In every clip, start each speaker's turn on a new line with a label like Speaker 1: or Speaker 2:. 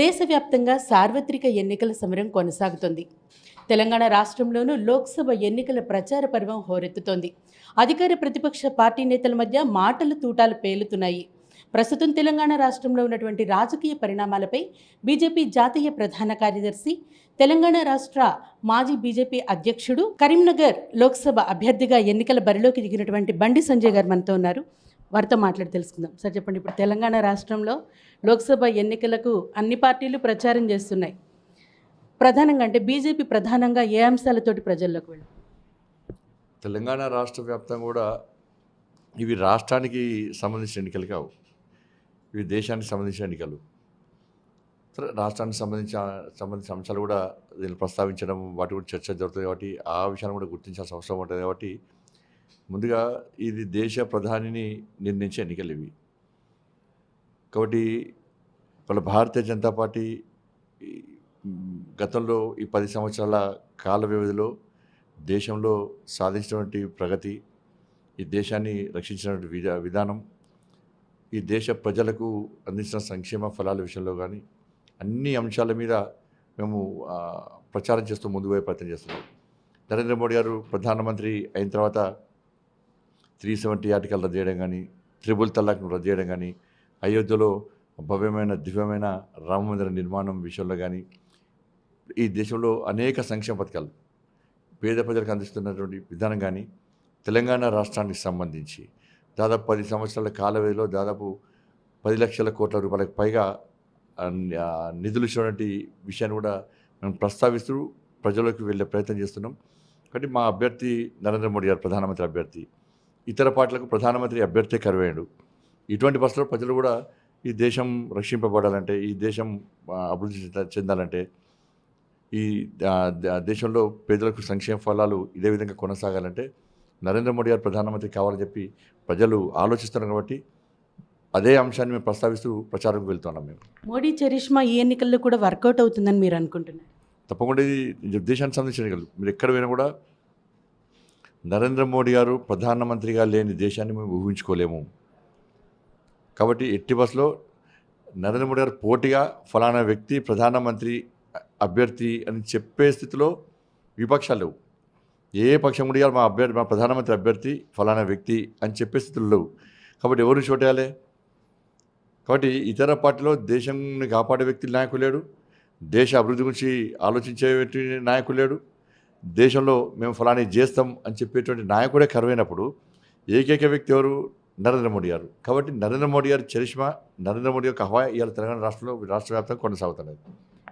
Speaker 1: దేశవ్యాప్తంగా సార్వత్రిక ఎన్నికల సమరం కొనసాగుతోంది. తెలంగాణ రాష్ట్రంలోనూ లోక్సభ ఎన్నికల ప్రచార పర్వం హోరెత్తుతోంది. అధికార ప్రతిపక్ష పార్టీ నేతల మధ్య మాటల తూటాలు పేలుతున్నాయి. ప్రస్తుతం తెలంగాణ రాష్ట్రంలో ఉన్నటువంటి రాజకీయ పరిణామాలపై బీజేపీ జాతీయ ప్రధాన కార్యదర్శి తెలంగాణ రాష్ట్ర మాజీ బీజేపీ అధ్యక్షుడు కరీంనగర్ లోక్సభ అభ్యర్థిగా ఎన్నికల బరిలోకి దిగినటువంటి బండి సంజయ్ గారు మనతో ఉన్నారు. వారితో మాట్లాడి తెలుసుకుందాం. సార్ చెప్పండి. ఇప్పుడు తెలంగాణ రాష్ట్రంలో లోక్సభ ఎన్నికలకు అన్ని పార్టీలు ప్రచారం చేస్తున్నాయి. ప్రధానంగా అంటే బీజేపీ ప్రధానంగా ఏ అంశాలతోటి ప్రజల్లోకి వెళ్ళి
Speaker 2: తెలంగాణ రాష్ట్ర వ్యాప్తంగా కూడా ఇవి రాష్ట్రానికి సంబంధించిన ఎన్నికలు కావు. ఇవి దేశానికి సంబంధించిన ఎన్నికలు. సరే రాష్ట్రానికి సంబంధించిన సంబంధించిన అంశాలు కూడా దీన్ని ప్రస్తావించడం వాటి గురించి చర్చ జరుగుతుంది కాబట్టి ఆ విషయాన్ని కూడా గుర్తించాల్సిన అవసరం ఉంటుంది కాబట్టి ముందుగా ఇది దేశ ప్రధానిని నిర్ణయించే ఎన్నికలు ఇవి. కాబట్టి వాళ్ళ భారతీయ జనతా పార్టీ గతంలో ఈ పది సంవత్సరాల కాల వ్యవధిలో దేశంలో సాధించినటువంటి ప్రగతి ఈ దేశాన్ని రక్షించినటువంటి విధా విధానం ఈ దేశ ప్రజలకు అందించిన సంక్షేమ ఫలాల విషయంలో కానీ అన్ని అంశాల మీద మేము ప్రచారం చేస్తూ ముందుకు పోయే ప్రయత్నం చేస్తున్నాం. నరేంద్ర మోడీ గారు ప్రధానమంత్రి అయిన తర్వాత త్రీ సెవెంటీ ఆర్టికల్ రద్దు చేయడం కానీ త్రిబుల్ తలాక్ను రద్దు చేయడం కానీ అయోధ్యలో భవ్యమైన దివ్యమైన రామ మందిర నిర్మాణం విషయంలో కానీ ఈ దేశంలో అనేక సంక్షేమ పథకాలు పేద ప్రజలకు అందిస్తున్నటువంటి విధానం కానీ తెలంగాణ రాష్ట్రానికి సంబంధించి దాదాపు పది సంవత్సరాల కాల వ్యవధిలో దాదాపు పది లక్షల కోట్ల రూపాయలకు పైగా నిధులు ఇచ్చినటువంటి విషయాన్ని కూడా మేము ప్రస్తావిస్తూ ప్రజలకు వెళ్ళే ప్రయత్నం చేస్తున్నాం. కాబట్టి మా అభ్యర్థి నరేంద్ర మోడీ గారు ప్రధానమంత్రి అభ్యర్థి. ఇతర పార్టీలకు ప్రధానమంత్రి అభ్యర్థి కరువేయుడు ఇటువంటి పరిస్థితుల్లో ప్రజలు కూడా ఈ దేశం రక్షింపబడాలంటే ఈ దేశం అభివృద్ధి చెంద- చెందాలంటే ఈ దేశంలో పేదలకు సంక్షేమ ఫలాలు ఇదే విధంగా కొనసాగాలంటే నరేంద్ర మోడీ గారు ప్రధానమంత్రి కావాలని చెప్పి ప్రజలు ఆలోచిస్తున్నారు కాబట్టి అదే అంశాన్ని మేము ప్రస్తావిస్తూ ప్రచారంకి వెళ్తున్నాం మేము.
Speaker 1: మోడీ చరిష్మా ఈ ఎన్నికల్లో కూడా వర్కౌట్ అవుతుందని మీరు అనుకుంటున్నారు?
Speaker 2: తప్పకుండా ఇది దేశానికి సంబంధించిన ఎన్నికలు. మీరు ఎక్కడ పోయినా కూడా నరేంద్ర మోడీ గారు ప్రధానమంత్రిగా లేని దేశాన్ని మేము ఊహించుకోలేము. కాబట్టి ఎట్టి బస్సులో నరేంద్ర మోడీ గారు పోటీగా ఫలానా వ్యక్తి ప్రధానమంత్రి అభ్యర్థి అని చెప్పే స్థితిలో విపక్షాలు లేవు. ఏ పక్షం కూడా మా అభ్యర్థి మా ప్రధానమంత్రి అభ్యర్థి ఫలానా వ్యక్తి అని చెప్పే స్థితులు లేవు. కాబట్టి ఎవరు చోటేయాలి కాబట్టి ఇతర పార్టీలో దేశంని కాపాడే వ్యక్తి నాయకులు లేడు. దేశ అభివృద్ధి గురించి ఆలోచించే వ్యక్తి నాయకులు లేడు. దేశంలో మేము ఫలాని చేస్తాం అని చెప్పేటువంటి నాయకుడే కరువైనప్పుడు ఏకైక వ్యక్తి ఎవరు? నరేంద్ర మోడీ గారు. కాబట్టి నరేంద్ర మోడీ గారి చరిష్మా నరేంద్ర మోడీ యొక్క హవా ఇవాళ తెలంగాణ రాష్ట్రంలో రాష్ట్ర వ్యాప్తంగా కొనసాగుతున్నది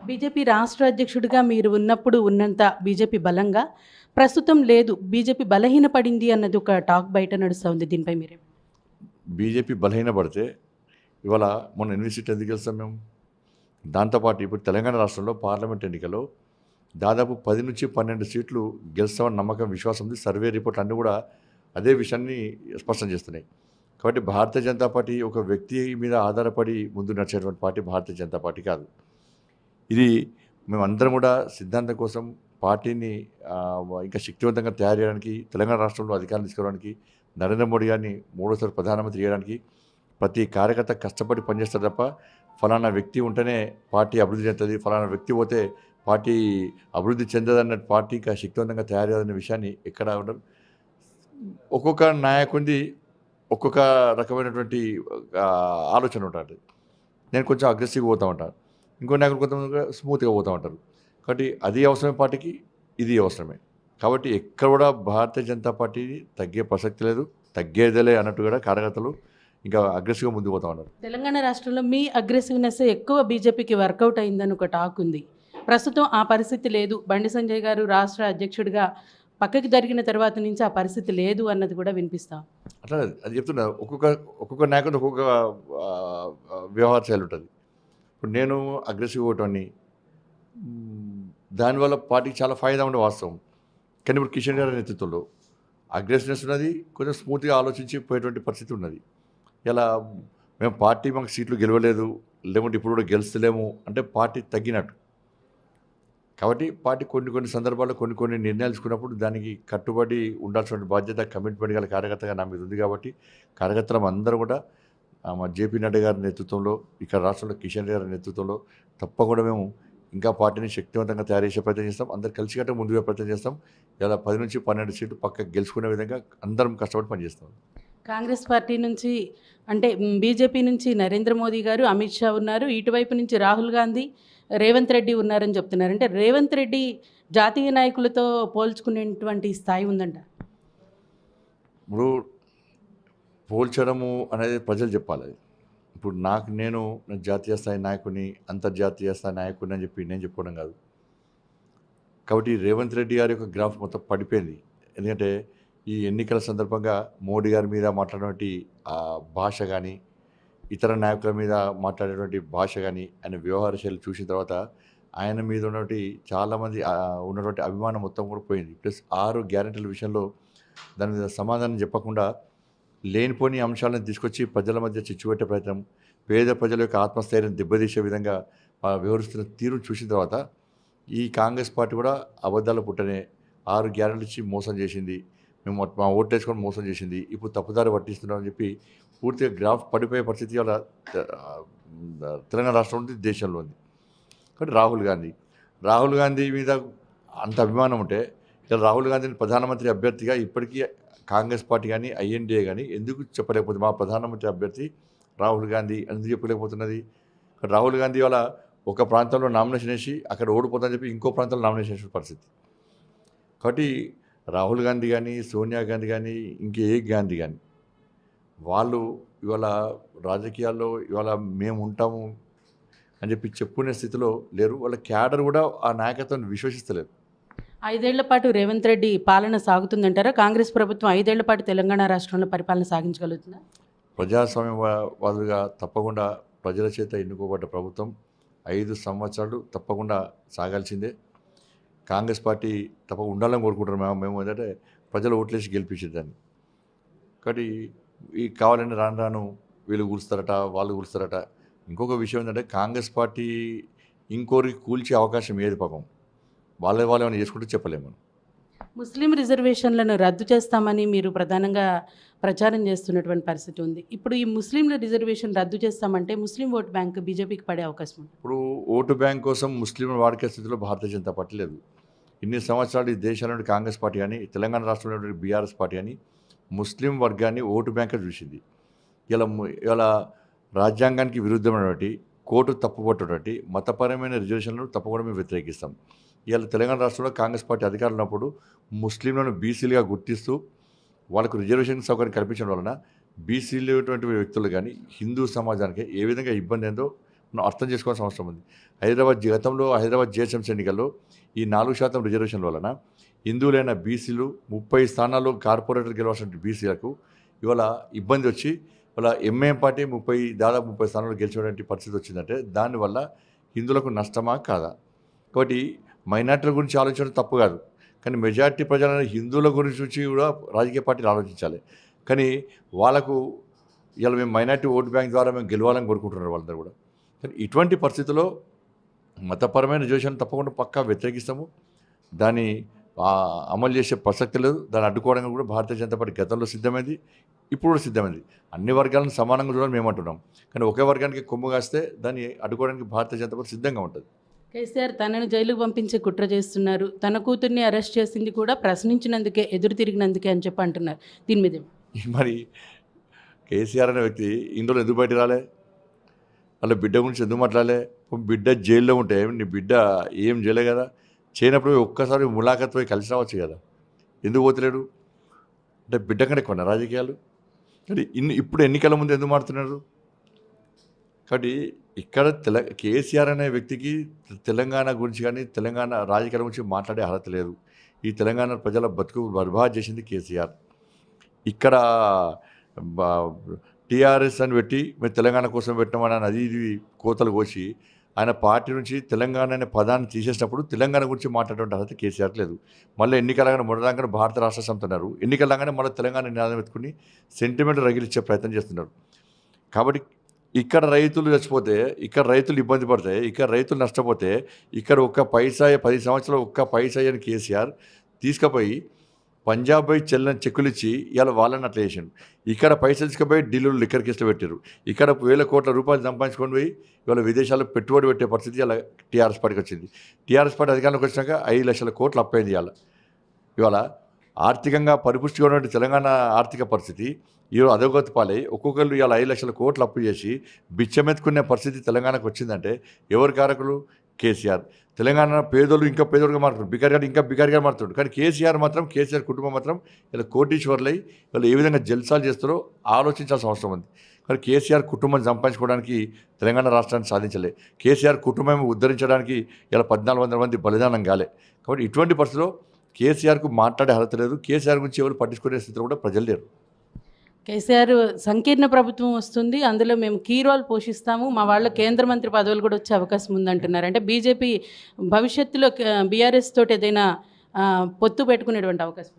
Speaker 1: బీజేపీ రాష్ట్ర అధ్యక్షుడిగా మీరు ఉన్నప్పుడు ఉన్నంత బీజేపీ బలంగా? ప్రస్తుతం లేదు. బీజేపీ బలహీనపడింది అన్నది ఒక టాక్ బయట నడుస్తుంది. దీనిపై మీరే
Speaker 2: బీజేపీ బలహీనపడితే ఇవాళ మొన్న సీట్లు ఎందుకు గెలుస్తాం మేము. దాంతోపాటు ఇప్పుడు తెలంగాణ రాష్ట్రంలో పార్లమెంట్ ఎన్నికలో దాదాపు పది నుంచి పన్నెండు సీట్లు గెలుస్తామని నమ్మకం విశ్వాసం ఉంది. సర్వే రిపోర్ట్లు అన్నీ కూడా అదే విషయాన్ని స్పష్టం చేస్తున్నాయి. కాబట్టి భారతీయ జనతా పార్టీ ఒక వ్యక్తి మీద ఆధారపడి ముందు నడిచేటువంటి పార్టీ భారతీయ జనతా పార్టీ కాదు. ఇది మేమందరం కూడా సిద్ధాంతం కోసం పార్టీని ఇంకా శక్తివంతంగా తయారు చేయడానికి తెలంగాణ రాష్ట్రంలో అధికారం తీసుకోవడానికి నరేంద్ర మోడీ గారిని మూడోసారి ప్రధానమంత్రి చేయడానికి ప్రతి కార్యకర్త కష్టపడి పనిచేస్తారు తప్ప ఫలానా వ్యక్తి ఉంటేనే పార్టీ అభివృద్ధి చెందుతుంది ఫలానా వ్యక్తి పోతే పార్టీ అభివృద్ధి చెందదన్న పార్టీ ఇంకా శక్తివంతంగా తయారు చేయాలనే విషయాన్ని ఎక్కడ ఉండదు. ఒక్కొక్క నాయకుడిది ఒక్కొక్క రకమైనటువంటి ఆలోచన ఉంటుంది. నేను కొంచెం అగ్రెసివ్గా పోతూ ఉంటాను ఇంకో నాయకుడు కొంతమంది స్మూత్గా పోతూ ఉంటారు. కాబట్టి అది అవసరమే పార్టీకి ఇది అవసరమే. కాబట్టి ఎక్కడ కూడా భారతీయ జనతా పార్టీ తగ్గే ప్రసక్తి లేదు. తగ్గేదేలే అన్నట్టు కూడా కార్యకర్తలు ఇంకా అగ్రెసివ్గా ముందుకు పోతా ఉన్నారు.
Speaker 1: తెలంగాణ రాష్ట్రంలో మీ అగ్రెసివ్నెస్ ఎక్కువ బీజేపీకి వర్కౌట్ అయిందని ఒక టాక్ ఉంది. ప్రస్తుతం ఆ పరిస్థితి లేదు. బండి సంజయ్ గారు రాష్ట్ర అధ్యక్షుడిగా పక్కకి జరిగిన తర్వాత నుంచి ఆ పరిస్థితి లేదు అన్నది కూడా వినిపిస్తాం.
Speaker 2: అట్లా అది చెప్తున్నా ఒక్కొక్క ఒక్కొక్క నాయకుడు ఒక్కొక్క వ్యవహార శైలి ఉంటుంది. ఇప్పుడు నేను అగ్రెసివ్ ఒకటని దానివల్ల పార్టీకి చాలా ఫాయిదా ఉండే వాస్తవం. కానీ ఇప్పుడు కిషన్ గారి నేతృత్వంలో అగ్రెసివ్నెస్ ఉన్నది కొంచెం స్మూత్గా ఆలోచించి పోయేటువంటి పరిస్థితి ఉన్నది. ఇలా మేము పార్టీ మాకు సీట్లు గెలవలేదు లేకుంటే ఇప్పుడు కూడా గెలుస్తలేము అంటే పార్టీ తగ్గినట్టు. కాబట్టి పార్టీ కొన్ని కొన్ని సందర్భాల్లో కొన్ని కొన్ని నిర్ణయాలు తీసుకున్నప్పుడు దానికి కట్టుబడి ఉండాల్సిన బాధ్యత కమిట్మెంట్ గల కార్యకర్తగా నా మీద ఉంది కాబట్టి కార్యకర్తలం అందరూ కూడా మా జేపీ నడ్డా గారి నేతృత్వంలో ఇక్కడ రాష్ట్రంలో కిషన్ రెడ్డి గారి నేతృత్వంలో తప్పకుండా మేము ఇంకా పార్టీని శక్తివంతంగా తయారు చేసే ప్రయత్నం చేస్తాం. అందరు కలిసికట్టే ముందుగా ప్రయత్నం చేస్తాం. ఇలా పది నుంచి పన్నెండు సీట్లు పక్క గెలుచుకునే విధంగా అందరం కష్టపడి పనిచేస్తాం.
Speaker 1: కాంగ్రెస్ పార్టీ నుంచి అంటే బీజేపీ నుంచి నరేంద్ర మోదీ గారు అమిత్ షా ఉన్నారు. ఇటువైపు నుంచి రాహుల్ గాంధీ రేవంత్ రెడ్డి ఉన్నారని చెప్తున్నారు. అంటే రేవంత్ రెడ్డి జాతీయ నాయకులతో పోల్చుకునేటువంటి స్థాయి ఉందంట.
Speaker 2: ఇప్పుడు పోల్చడము అనేది ప్రజలు చెప్పాలి. ఇప్పుడు నాకు నేను నా జాతీయ స్థాయి నాయకుని అంతర్జాతీయ స్థాయి నాయకుని అని చెప్పి నేను చెప్పుకోవడం కాదు. కాబట్టి రేవంత్ రెడ్డి గారి యొక్క గ్రాఫ్ మొత్తం పడిపోయింది. ఎందుకంటే ఈ ఎన్నికల సందర్భంగా మోడీ గారి మీద మాట్లాడినటువంటి భాష కానీ ఇతర నాయకుల మీద మాట్లాడేటువంటి భాష కానీ ఆయన వ్యవహార శైలి చూసిన తర్వాత ఆయన మీద ఉన్నటువంటి చాలామంది ఉన్నటువంటి అభిమానం మొత్తం కూడా పోయింది. ప్లస్ ఆరు గ్యారెంటీల విషయంలో దాని మీద సమాధానం చెప్పకుండా లేనిపోని అంశాలను తీసుకొచ్చి ప్రజల మధ్య చిచ్చుపెట్టే ప్రయత్నం పేద ప్రజల యొక్క ఆత్మస్థైర్యం దెబ్బతీసే విధంగా వ్యవహరిస్తున్న తీరును చూసిన తర్వాత ఈ కాంగ్రెస్ పార్టీ కూడా అబద్ధాల పుట్టనే ఆరు గ్యారెంటీలు ఇచ్చి మోసం చేసింది. మేము మా ఓట్లు వేసుకొని మోసం చేసింది. ఇప్పుడు తప్పుదారి పట్టిస్తున్నామని చెప్పి పూర్తిగా గ్రాఫ్ పడిపోయే పరిస్థితి వల్ల తెలంగాణ రాష్ట్రం ఉంది దేశంలో ఉంది. కాబట్టి రాహుల్ గాంధీ రాహుల్ గాంధీ మీద అంత అభిమానం ఉంటే ఇక్కడ రాహుల్ గాంధీని ప్రధానమంత్రి అభ్యర్థిగా ఇప్పటికీ కాంగ్రెస్ పార్టీ కానీ ఐఎన్డీఏ కానీ ఎందుకు చెప్పలేకపోతుంది? మా ప్రధానమంత్రి అభ్యర్థి రాహుల్ గాంధీ ఎందుకు చెప్పలేకపోతున్నది? రాహుల్ గాంధీ వల్ల ఒక ప్రాంతంలో నామినేషన్ వేసి అక్కడ ఓడిపోతుందని చెప్పి ఇంకో ప్రాంతంలో నామినేషన్ వేసిన పరిస్థితి. కాబట్టి రాహుల్ గాంధీ కానీ సోనియా గాంధీ కానీ ఇంకే గాంధీ కానీ వాళ్ళు ఇవాళ రాజకీయాల్లో ఇవాళ మేము ఉంటాము అని చెప్పి చెప్పుకునే స్థితిలో లేరు. వాళ్ళ క్యాడర్ కూడా ఆ నాయకత్వాన్ని విశ్వసిస్తలేరు
Speaker 1: ఐదేళ్ళ పాటు రేవంత్ రెడ్డి పాలన సాగుతుందంటారా? కాంగ్రెస్ ప్రభుత్వం ఐదేళ్ళ పాటు తెలంగాణ రాష్ట్రంలో పరిపాలన సాగించగలుగుతుందా?
Speaker 2: ప్రజాస్వామ్యవాదులుగా తప్పకుండా ప్రజల చేత ఎన్నుకోబడ్డ ప్రభుత్వం ఐదు సంవత్సరాలు తప్పకుండా సాగాల్సిందే. కాంగ్రెస్ పార్టీ తప్పకుండా ఉండాలని కోరుకుంటున్నాం మేము మేము. ఏంటంటే ప్రజలు ఓట్లేసి గెలిపించేదాన్ని. కాబట్టి ఈ కావాలని రాను రాను వీళ్ళు కూలుస్తారట వాళ్ళు కూలుస్తారట. ఇంకొక విషయం ఏంటంటే కాంగ్రెస్ పార్టీ ఇంకోరికి కూల్చే అవకాశం ఏది పాపం? వాళ్ళే వాళ్ళు ఏమైనా చేసుకుంటే చెప్పలేము మనం.
Speaker 1: ముస్లిం రిజర్వేషన్లను రద్దు చేస్తామని మీరు ప్రధానంగా ప్రచారం చేస్తున్నటువంటి పరిస్థితి ఉంది. ఇప్పుడు ఈ ముస్లింల రిజర్వేషన్ రద్దు చేస్తామంటే ముస్లిం ఓట్ బ్యాంక్ బీజేపీకి పడే అవకాశం ఉంది.
Speaker 2: ఇప్పుడు ఓటు బ్యాంక్ కోసం ముస్లింలు వాడికే స్థితిలో భారతీయ జనతా పార్టీ లేదు. ఇన్ని సంవత్సరాలు ఈ దేశంలోని కాంగ్రెస్ పార్టీ కానీ తెలంగాణ రాష్ట్రంలో బీఆర్ఎస్ పార్టీ కానీ ముస్లిం వర్గాన్ని ఓటు బ్యాంక్ చూసింది. ఇలా ఇలా రాజ్యాంగానికి విరుద్ధమైనటువంటి కోర్టు తప్పుపట్టినటువంటి మతపరమైన రిజర్వేషన్లను తప్పకుండా మేము వ్యతిరేకిస్తాం. ఇవాళ తెలంగాణ రాష్ట్రంలో కాంగ్రెస్ పార్టీ అధికారులు ఉన్నప్పుడు ముస్లింలను బీసీలుగా గుర్తిస్తూ వాళ్ళకు రిజర్వేషన్ సౌకర్యం కల్పించడం వలన బీసీలు వ్యక్తులు కానీ హిందూ సమాజానికి ఏ విధంగా ఇబ్బంది ఏందో మనం అర్థం చేసుకోవాల్సిన అవసరం ఉంది. హైదరాబాద్ గతంలో హైదరాబాద్ జిహెచ్ఎంసీ ఎన్నికల్లో ఈ నాలుగు శాతం రిజర్వేషన్ల వలన హిందువులైన బీసీలు ముప్పై స్థానాల్లో కార్పొరేటర్ గెలవాల్సిన బీసీలకు ఇవాళ ఇబ్బంది వచ్చి ఇవాళ ఎంఏఎం పార్టీ ముప్పై దాదాపు ముప్పై స్థానాలు గెలిచేటువంటి పరిస్థితి వచ్చిందంటే దానివల్ల హిందువులకు నష్టమా కాదా? కాబట్టి మైనార్టీల గురించి ఆలోచించడం తప్పు కాదు. కానీ మెజార్టీ ప్రజలను హిందువుల గురించి వచ్చి కూడా రాజకీయ పార్టీలు ఆలోచించాలి. కానీ వాళ్ళకు ఇలా మేము మైనార్టీ ఓటు బ్యాంక్ ద్వారా మేము గెలవాలని కోరుకుంటున్నారు వాళ్ళందరూ కూడా. కానీ ఇటువంటి పరిస్థితుల్లో మతపరమైన జోషాన్ని తప్పకుండా పక్కా వ్యతిరేకిస్తాము. దాన్ని అమలు చేసే ప్రసక్తి లేదు దాన్ని అడ్డుకోవడానికి కూడా భారతీయ జనతా పార్టీ గతంలో సిద్ధమైంది ఇప్పుడు కూడా సిద్ధమైంది. అన్ని వర్గాలను సమానంగా చూడాలని మేము అంటున్నాం. కానీ ఒకే వర్గానికి కొమ్ము కాస్తే దాన్ని అడ్డుకోవడానికి భారతీయ జనతా పార్టీ సిద్ధంగా ఉంటుంది.
Speaker 1: కేసీఆర్ తనను జైలుకు పంపించే కుట్ర చేస్తున్నారు. తన కూతుర్ని అరెస్ట్ చేసింది కూడా ప్రశ్నించినందుకే ఎదురు తిరిగినందుకే అని చెప్పి అంటున్నారు. దీని మీద?
Speaker 2: మరి కేసీఆర్ అనే వ్యక్తి ఇందులో ఎందుకు బయట రాలే? వాళ్ళ బిడ్డ గురించి ఎందుకు మాట్లాడలే? బిడ్డ జైల్లో ఉంటే నీ బిడ్డ ఏం చేయలే కదా? చేయనప్పుడు ఒక్కసారి ములాఖత్ పోయి కలిసి రావచ్చు కదా. ఎందుకు పోతలేడు? అంటే బిడ్డ కంటే కొన్న రాజకీయాలు. అంటే ఇన్ని ఇప్పుడు ఎన్నికల ముందు ఎందుకు మాడుతున్నారు కాబట్టి ఇక్కడ తెల కేసీఆర్ అనే వ్యక్తికి తెలంగాణ గురించి కానీ తెలంగాణ రాజకీయాల గురించి మాట్లాడే అర్హత లేదు. ఈ తెలంగాణ ప్రజల బతుకు బర్బాద్ చేసింది కేసీఆర్. ఇక్కడ టీఆర్ఎస్ అని పెట్టి మేము తెలంగాణ కోసం పెట్టామని అది ఇది కోతలు కోసి ఆయన పార్టీ నుంచి తెలంగాణ అనే పదాన్ని తీసేసినప్పుడు తెలంగాణ గురించి మాట్లాడేటువంటి అర్హత కేసీఆర్ లేదు. మళ్ళీ ఎన్నికలగానే మొదలగానే భారత రాష్ట్ర సమితి ఎన్నికలగానే మళ్ళీ తెలంగాణ నినాదం ఎత్తుకుని సెంటిమెంట్ రగిలిచ్చే ప్రయత్నం చేస్తున్నారు. కాబట్టి ఇక్కడ రైతులు చచ్చిపోతే ఇక్కడ రైతులు ఇబ్బంది పడితే ఇక్కడ రైతులు నష్టపోతే ఇక్కడ ఒక్క పైసా పది సంవత్సరాలు ఒక్క పైసా అని కేసీఆర్ తీసుకుపోయి పంజాబ్ పోయి చెల్లని చెక్కులు ఇచ్చి ఇవాళ వాళ్ళని అట్లా చేసిండు. ఇక్కడ పైసలు తీసుకుపోయి ఢిల్లీలో లిక్కర్ కేసులు పెట్టారు ఇక్కడ వేల కోట్ల రూపాయలు సంపాదించుకొని పోయి ఇవాళ విదేశాల్లో పెట్టుబడి పెట్టే పరిస్థితి ఇలా టీఆర్ఎస్ పార్టీకి వచ్చింది. టీఆర్ఎస్ పార్టీ అధికారంలోకి వచ్చినాక ఐదు లక్షల కోట్లు అప్పైంది ఇవాళ ఇవాళ ఆర్థికంగా పరిపుష్టిగా ఉన్నటువంటి తెలంగాణ ఆర్థిక పరిస్థితి ఈరోజు అధోగతి పాలై ఒక్కొక్కరు ఇవాళ ఐదు లక్షల కోట్లు అప్పు చేసి బిచ్చమెత్తుకునే పరిస్థితి తెలంగాణకు వచ్చిందంటే ఎవరు కారకులు? కేసీఆర్. తెలంగాణ పేదోళ్ళు ఇంకా పేదోడుగా మారుతున్నారు. బికారిగా ఇంకా బికారిగా మారుతున్నాడు. కానీ కేసీఆర్ మాత్రం కేసీఆర్ కుటుంబం మాత్రం ఇలా కోటీశ్వర్లై వాళ్ళు ఏ విధంగా జల్సాలు చేస్తారో ఆలోచించాల్సిన అవసరం ఉంది. కానీ కేసీఆర్ కుటుంబం సంపాదించుకోవడానికి తెలంగాణ రాష్ట్రాన్ని సాధించలే. కేసీఆర్ కుటుంబం ఉద్ధరించడానికి ఇలా పద్నాలుగు వందల మంది బలిదానం కాలే. కాబట్టి ఇటువంటి పరిస్థితిలో కేసీఆర్కు మాట్లాడే అర్హత లేదు. కేసీఆర్ గురించి ఎవరు పట్టించుకునే స్థితిలో కూడా ప్రజలు లేరు.
Speaker 1: కేసీఆర్ సంకీర్ణ ప్రభుత్వం వస్తుంది అందులో మేము కీ రోల్ పోషిస్తాము మా వాళ్ళ కేంద్ర మంత్రి పదవులు కూడా వచ్చే అవకాశం ఉందంటున్నారు. అంటే బీజేపీ భవిష్యత్తులో బీఆర్ఎస్ తోటి ఏదైనా పొత్తు పెట్టుకునేటువంటి అవకాశం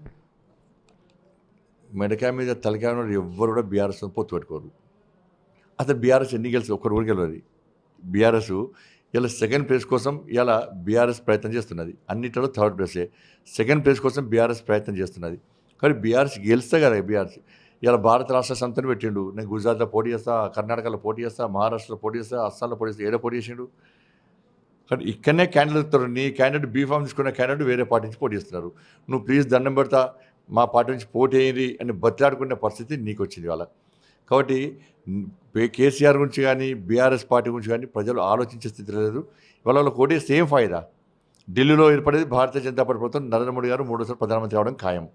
Speaker 2: మెడకాయ మీద తలకాయ ఎవ్వరు కూడా బీఆర్ఎస్ పొత్తు పెట్టుకోరు. అసలు బీఆర్ఎస్ ఎన్ని గెలిచి ఒక్కరు కూడా గెలవదు. బీఆర్ఎస్ ఇలా సెకండ్ ప్లేస్ కోసం ఇలా బీఆర్ఎస్ ప్రయత్నం చేస్తున్నది. అన్నిటిలో థర్డ్ ప్లేసే సెకండ్ ప్లేస్ కోసం బీఆర్ఎస్ ప్రయత్నం చేస్తున్నది. కానీ బీఆర్ఎస్ గెలిస్తే కదా బీఆర్ఎస్. ఇలా భారత రాష్ట్ర సంతను పెట్టిండు. నేను గుజరాత్లో పోటీ చేస్తా కర్ణాటకలో పోటీ చేస్తా మహారాష్ట్రలో పోటీ చేస్తా అస్సాంలో పోటీ చేస్తా ఏదో పోటీ చేసిండు. కానీ ఇక్కడనే క్యాండిడేట్ ఇస్తారు నీ క్యాండిడేట్ బీఫామ్ తీసుకున్న క్యాండిడేట్ వేరే పార్టీ నుంచి పోటీ చేస్తున్నారు. నువ్వు ప్లీజ్ దండం పెడతా మా పార్టీ నుంచి పోటీ అయ్యింది అని బతిలాడుకునే పరిస్థితి నీకు వచ్చింది వాళ్ళ కాబట్టి కేసీఆర్ గురించి కానీ బీఆర్ఎస్ పార్టీ గురించి కానీ ప్రజలు ఆలోచించే స్థితి లేదు. ఇవాళ వాళ్ళకి ఓటే సేమ్ ఫాయిదా. ఢిల్లీలో ఏర్పడేది భారతీయ జనతా పార్టీ ప్రభుత్వం నరేంద్ర మోడీ గారు మూడోసారి ప్రధానమంత్రి అవడం ఖాయం.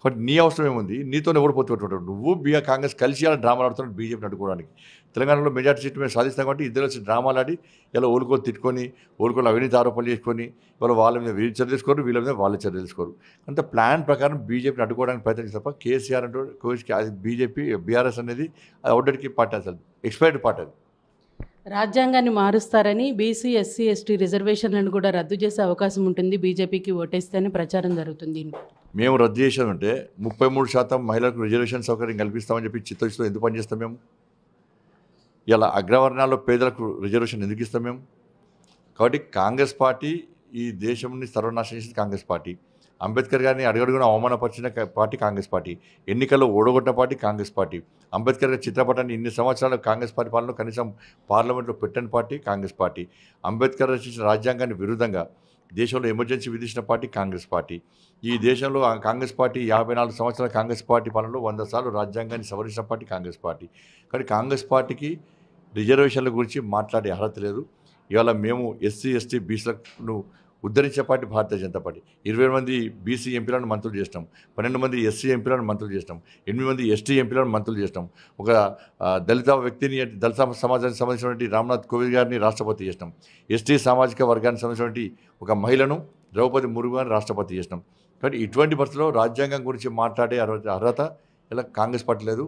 Speaker 2: కాబట్టి నీ అవసరం ఏముంది నీతో ఎవరు పొత్తు నువ్వు బీఆర్ కాంగ్రెస్ కలిసి అలా డ్రామాలు ఆడుతున్నాడు బీజేపీని అడ్డుకోవడానికి. తెలంగాణలో మెజార్టీ సీట్ మేము సాధిస్తాం కాబట్టి ఇద్దరు వచ్చి డ్రామాలు ఆడి ఇలా ఓలుకొని తిట్టుకొని ఓలుకొని అవినీతి ఆరోపణలు చేసుకొని ఇవాళ వాళ్ళ మీద వీళ్ళు చర్య తీసుకోరు వీళ్ళ మీద వాళ్ళు చర్య తీసుకోరు. అంత ప్లాన్ ప్రకారం బీజేపీని అడ్డుకోవడానికి ప్రయత్నం తప్ప కేసీఆర్ అంటే బీజేపీ బీఆర్ఎస్ అనేది అది అవుట్డేట్కి పార్టీ అసలు ఎక్స్పైర్డ్ పార్టీ అది.
Speaker 1: రాజ్యాంగాన్ని మారుస్తారని బీసీ ఎస్సీ ఎస్టీ రిజర్వేషన్లను కూడా రద్దు చేసే అవకాశం ఉంటుంది. బీజేపీకి ఓటేస్తేనే ప్రచారం జరుగుతుంది.
Speaker 2: మేము రద్దు చేసామంటే ముప్పై మూడు శాతం మహిళలకు రిజర్వేషన్ సౌకర్యం కల్పిస్తామని చెప్పి చిత్తశుద్ధితో ఎందుకు పనిచేస్తాం మేము? ఇలా అగ్రవర్ణాల్లో పేదలకు రిజర్వేషన్ ఎందుకు ఇస్తాం మేము? కాబట్టి కాంగ్రెస్ పార్టీ ఈ దేశంని సర్వనాశనం చేసింది కాంగ్రెస్ పార్టీ. అంబేద్కర్ గారిని అడుగడుగున అవమానపరిచిన పార్టీ కాంగ్రెస్ పార్టీ. ఎన్నికల్లో ఓడగొట్టిన పార్టీ కాంగ్రెస్ పార్టీ. అంబేద్కర్ గారి చిత్రపటాన్ని ఇన్ని సంవత్సరాలు కాంగ్రెస్ పార్టీ పాలన కనీసం పార్లమెంట్లో పెట్టని పార్టీ కాంగ్రెస్ పార్టీ. అంబేద్కర్ రచించిన రాజ్యాంగాన్ని విరుద్ధంగా దేశంలో ఎమర్జెన్సీ విధించిన పార్టీ కాంగ్రెస్ పార్టీ. ఈ దేశంలో ఆ కాంగ్రెస్ పార్టీ యాభై నాలుగు సంవత్సరాల కాంగ్రెస్ పార్టీ పాలనలో వంద సార్లు రాజ్యాంగాన్ని సవరించిన పార్టీ కాంగ్రెస్ పార్టీ. కానీ కాంగ్రెస్ పార్టీకి రిజర్వేషన్ల గురించి మాట్లాడే అర్హత లేదు. ఇవాళ మేము ఎస్సీ ఎస్టీ బీసీలను ఉద్ధరించే పార్టీ భారతీయ జనతా పార్టీ. ఇరవై మంది బీసీ ఎంపీలను మంత్రులు చేసినాం. పన్నెండు మంది ఎస్సీ ఎంపీలను మంత్రులు చేసినాం. ఎనిమిది మంది ఎస్టీ ఎంపీలను మంత్రులు చేసినాం. ఒక దళిత వ్యక్తిని దళిత సమాజానికి సంబంధించినటువంటి రామ్నాథ్ కోవింద్ గారిని రాష్ట్రపతి చేసినాం. ఎస్టీ సామాజిక వర్గానికి సంబంధించినటువంటి ఒక మహిళను ద్రౌపది మురుగు గారిని రాష్ట్రపతి చేసినాం. కాబట్టి ఇటువంటి పరిస్థితుల్లో రాజ్యాంగం గురించి మాట్లాడే అర్హత ఇలా కాంగ్రెస్ పార్టీ లేదు.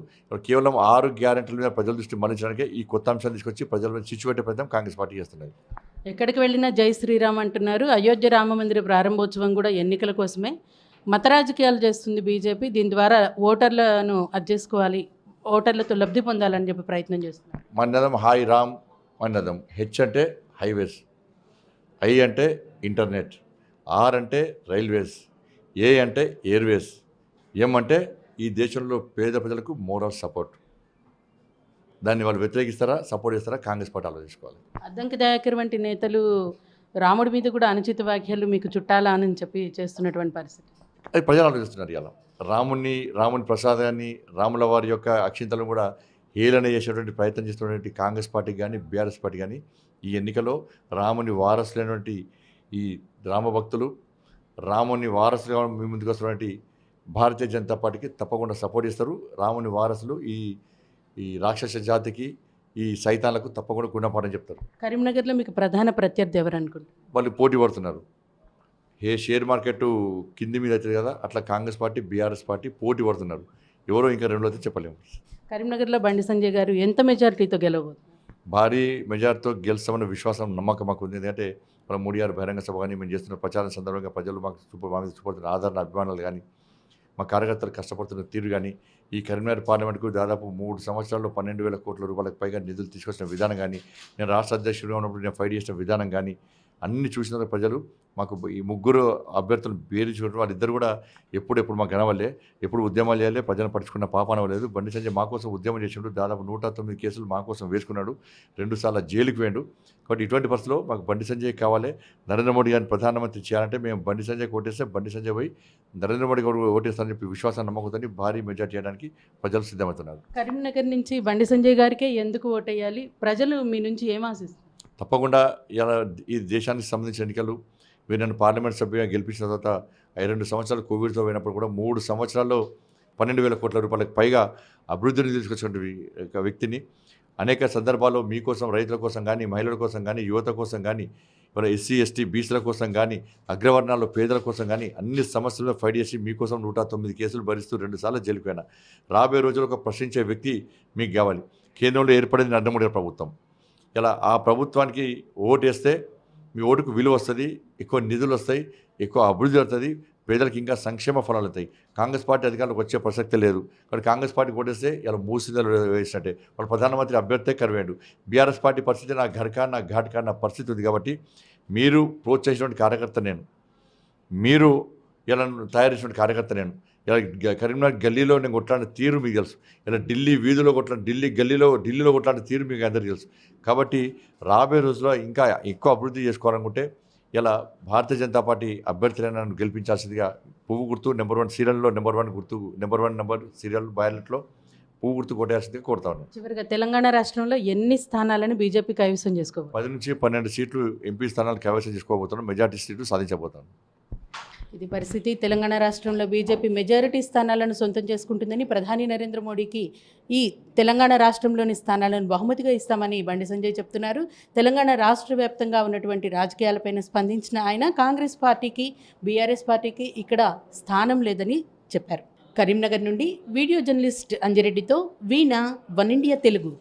Speaker 2: కేవలం ఆరు గ్యారెంటీల మీద ప్రజల దృష్టి మళ్ళించడానికే ఈ కొత్త అంశాన్ని తీసుకొచ్చి ప్రజల మీద చిచ్చుపెట్టే ప్రయత్నం కాంగ్రెస్ పార్టీ చేస్తున్నది.
Speaker 1: ఎక్కడికి వెళ్ళినా జై శ్రీరామ్ అంటున్నారు. అయోధ్య రామ మందిర ప్రారంభోత్సవం కూడా ఎన్నికల కోసమే మత రాజకీయాలు చేస్తుంది బీజేపీ. దీని ద్వారా ఓటర్లను అది చేసుకోవాలి. ఓటర్లతో లబ్ధి పొందాలని చెప్పి ప్రయత్నం చేస్తున్నారు.
Speaker 2: మన్నదం హాయ్ రామ్ మన్నదం హెచ్ అంటే హైవేస్. ఐ అంటే ఇంటర్నెట్. ఆర్ అంటే రైల్వేస్. ఏ అంటే ఎయిర్వేస్. ఎం అంటే ఈ దేశంలో పేద ప్రజలకు మోరల్ సపోర్ట్. దాన్ని వాళ్ళు వ్యతిరేకిస్తారా సపోర్ట్ చేస్తారా కాంగ్రెస్ పార్టీ ఆలోచించుకోవాలి
Speaker 1: అద్దంకి దయాకర్ వంటి నేతలు రాముడి మీద కూడా అనుచిత వ్యాఖ్యలు మీకు చుట్టాలా అని చెప్పి చేస్తున్నటువంటి పరిస్థితి.
Speaker 2: అది ప్రజలు ఆలోచిస్తున్నారు ఇలా రాముణ్ణి రాముని ప్రసాదాన్ని రాముల వారి యొక్క అక్షింతలను కూడా హేళన చేసేటువంటి ప్రయత్నం చేస్తున్నటువంటి కాంగ్రెస్ పార్టీ కానీ బీఆర్ఎస్ పార్టీ కానీ ఈ ఎన్నికలో రాముని వారసులైనటువంటి ఈ రామభక్తులు రాముని వారసులుగా మీ ముందుకు వస్తున్నటువంటి భారతీయ జనతా పార్టీకి తప్పకుండా సపోర్ట్ చేస్తారు. రాముని వారసులు ఈ ఈ రాక్షస జాతికి ఈ సైతాన్లకు తప్పకుండా గుణపాఠం చెప్తారు.
Speaker 1: కరీంనగర్లో మీకు ప్రధాన ప్రత్యర్థి ఎవరు అనుకుంటారు
Speaker 2: వాళ్ళు పోటీ పడుతున్నారు. ఏ షేర్ మార్కెట్ కింది మీద అవుతుంది కదా అట్లా కాంగ్రెస్ పార్టీ బీఆర్ఎస్ పార్టీ పోటీ పడుతున్నారు. ఎవరో ఇంకా రెండో అయితే చెప్పలేము.
Speaker 1: కరీంనగర్లో బండి సంజయ్ గారు ఎంత మెజారిటీతో గెలవబోతున్నారు?
Speaker 2: భారీ మెజార్టీతో గెలుస్తామన్న విశ్వాసం నమ్మకం మాకు ఉంది. ఎందుకంటే మన మోడీ గారు బహిరంగ సభ కానీ మేము చేస్తున్న ప్రచారం సందర్భంగా ప్రజలు మాకు చూప మా మీద చూపడుతున్న ఆదరణ అభిమానాలు కానీ మా కార్యకర్తలు కష్టపడుతున్న తీరు కానీ ఈ కరీంనగర్ పార్లమెంట్కు దాదాపు మూడు సంవత్సరాల్లో పన్నెండు వేల కోట్ల రూపాయలకు పైగా నిధులు తీసుకొచ్చిన విధానం కానీ నేను రాష్ట్ర అధ్యక్షుడిగా ఉన్నప్పుడు నేను ఫైట్ చేసిన విధానం కానీ అన్ని చూసిన ప్రజలు. మాకు ఈ ముగ్గురు అభ్యర్థులు పేరు చూడటం వాళ్ళిద్దరు కూడా ఎప్పుడు ఎప్పుడు మాకు కనవల్లే ఎప్పుడు ఉద్యమాలు చేయాలి ప్రజలను పట్టించుకున్న పాపన లేదు. బండి సంజయ్ మా కోసం ఉద్యమం చేసిండు. దాదాపు నూట తొమ్మిది కేసులు మా కోసం వేసుకున్నాడు. రెండుసార్లు జైలుకి వేయండు కాబట్టి ఇటువంటి పరిస్థితిలో మాకు బండి సంజయ్ కావాలి. నరేంద్ర మోడీ గారిని ప్రధానమంత్రి చేయాలంటే మేము బండి సంజయ్ ఓటేస్తే బండి సంజయ్ పోయి నరేంద్ర మోడీ గారు ఓటేస్తారని చెప్పి విశ్వాసం నమ్మకంతో భారీ మెజార్టీ చేయడానికి ప్రజలు సిద్ధమవుతున్నారు.
Speaker 1: కరీంనగర్ నుంచి బండి సంజయ్ గారికే ఎందుకు ఓటేయాలి? ప్రజలు మీ నుంచి ఏం ఆశిస్తారు
Speaker 2: తప్పకుండా ఇలా ఈ దేశానికి సంబంధించిన ఎన్నికలు మీరు నన్ను పార్లమెంట్ సభ్యుగా గెలిపించిన తర్వాత ఐ రెండు సంవత్సరాలు కోవిడ్తో పోయినప్పుడు కూడా మూడు సంవత్సరాల్లో పన్నెండు వేల కోట్ల రూపాయలకు పైగా అభివృద్ధిని తీసుకొచ్చినటువంటి ఒక వ్యక్తిని. అనేక సందర్భాల్లో మీకోసం రైతుల కోసం కానీ మహిళల కోసం కానీ యువత కోసం కానీ ఇవాళ ఎస్సీ ఎస్టీ బీసీల కోసం కానీ అగ్రవర్ణాల్లో పేదల కోసం కానీ అన్ని సమస్యలను ఫైట్ చేసి మీకోసం నూట తొమ్మిది కేసులు భరిస్తూ రెండుసార్లు జైలుకైనా రాబోయే రోజుల్లో ఒక ప్రశ్నించే వ్యక్తి మీకు కావాలి. కేంద్రంలో ఏర్పడింది నరేంద్ర మోడీ ప్రభుత్వం. ఇలా ఆ ప్రభుత్వానికి ఓటు వేస్తే మీ ఓటుకు విలువ వస్తుంది ఎక్కువ నిధులు వస్తాయి ఎక్కువ అభివృద్ధి అవుతుంది పేదలకు ఇంకా సంక్షేమ ఫలాలు అవుతాయి కాంగ్రెస్ పార్టీ అధికారులకు వచ్చే ప్రసక్తి లేదు. కానీ కాంగ్రెస్ పార్టీ ఓటేస్తే ఇలా మూసిదలు వేసినట్టే. వాళ్ళు ప్రధానమంత్రి అభ్యర్థే కరివేయండు బీఆర్ఎస్ పార్టీ పరిస్థితి నా ఘటకా నా ఘాట్కా నా పరిస్థితి ఉంది కాబట్టి మీరు ప్రోత్సహించినటువంటి కార్యకర్త నేను. మీరు ఇలా తయారు చేసినటువంటి కార్యకర్త నేను. ఇలా కరీంనగర్ గల్లీలో నేను కొట్లాడిన తీరు మీకు తెలుసు. ఇలా ఢిల్లీ వీధిలో కొట్లాడిన ఢిల్లీ గల్లీలో ఢిల్లీలో కొట్లాడిన తీరు మీకు అందరికీ తెలుసు. కాబట్టి రాబోయే రోజుల్లో ఇంకా ఎక్కువ అభివృద్ధి చేసుకోవాలనుకుంటే ఇలా భారతీయ జనతా పార్టీ అభ్యర్థులను నన్ను గెలిపించాల్సిందిగా పువ్వు గుర్తు నెంబర్ వన్ సీరియల్లో నెంబర్ వన్ గుర్తు నెంబర్ వన్ నెంబర్ సీరియల్ బ్యాలెట్లో పువ్వు గుర్తు కొట్టేయాల్సిందిగా కోరుతా ఉన్నాను.
Speaker 1: చివరిగా తెలంగాణ రాష్ట్రంలో ఎన్ని స్థానాలను బీజేపీ కైవసం చేసుకోవాలి
Speaker 2: పది నుంచి పన్నెండు సీట్లు ఎంపీ స్థానాలు కైవసం చేసుకోబోతున్నాను మెజార్టీ సీట్లు సాధించబోతాను
Speaker 1: ఇది పరిస్థితి. తెలంగాణ రాష్ట్రంలో బీజేపీ మెజారిటీ స్థానాలను సొంతం చేసుకుంటుందని ప్రధాని నరేంద్ర మోడీకి ఈ తెలంగాణ రాష్ట్రంలోని స్థానాలను బహుమతిగా ఇస్తామని బండి సంజయ్ చెప్తున్నారు. తెలంగాణ రాష్ట్ర వ్యాప్తంగా ఉన్నటువంటి రాజకీయాలపైన స్పందించిన ఆయన కాంగ్రెస్ పార్టీకి బీఆర్ఎస్ పార్టీకి ఇక్కడ స్థానం లేదని చెప్పారు. కరీంనగర్ నుండి వీడియో జర్నలిస్ట్ అంజిరెడ్డితో వీణ వన్ ఇండియా తెలుగు.